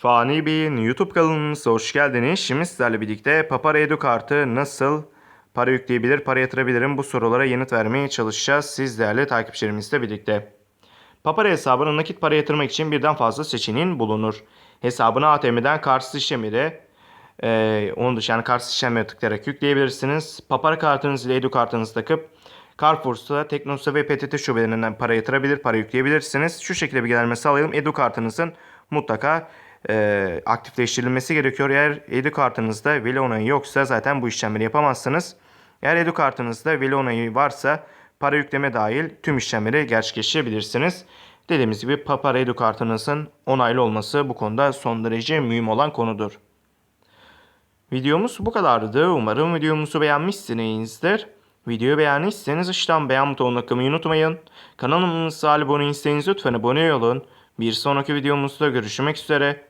Fani Bey'in YouTube kanalımıza hoş geldiniz. Şimdi sizlerle birlikte Papara Edu kartı nasıl para yükleyebilir, para yatırabilirim bu sorulara yanıt vermeye çalışacağız. Siz değerli takipçilerimizle birlikte. Papara hesabına nakit para yatırmak için birden fazla seçeneğin bulunur. Hesabına ATM'den kartsız işlemleri, e, onun dışında yani kartsız işlemleri tıklayarak yükleyebilirsiniz. Papara kartınız ile Edu kartınızı takıp Carrefour'sa, Teknosa ve PTT şubelerinden para yatırabilir, para yükleyebilirsiniz. Şu şekilde bilgilendirme sağlayalım. Edu kartınızın mutlaka e, aktifleştirilmesi gerekiyor. Eğer Edu kartınızda veli onayı yoksa zaten bu işlemleri yapamazsınız. Eğer Edu kartınızda veli onayı varsa para yükleme dahil tüm işlemleri gerçekleştirebilirsiniz. Dediğimiz gibi Papara Edu kartınızın onaylı olması bu konuda son derece mühim olan konudur. Videomuz bu kadardı. Umarım videomuzu beğenmişsinizdir. Videoyu beğendiyseniz aşağıdan beğen butonuna tıklamayı unutmayın. Kanalımıza abone değilseniz lütfen abone olun. Bir sonraki videomuzda görüşmek üzere.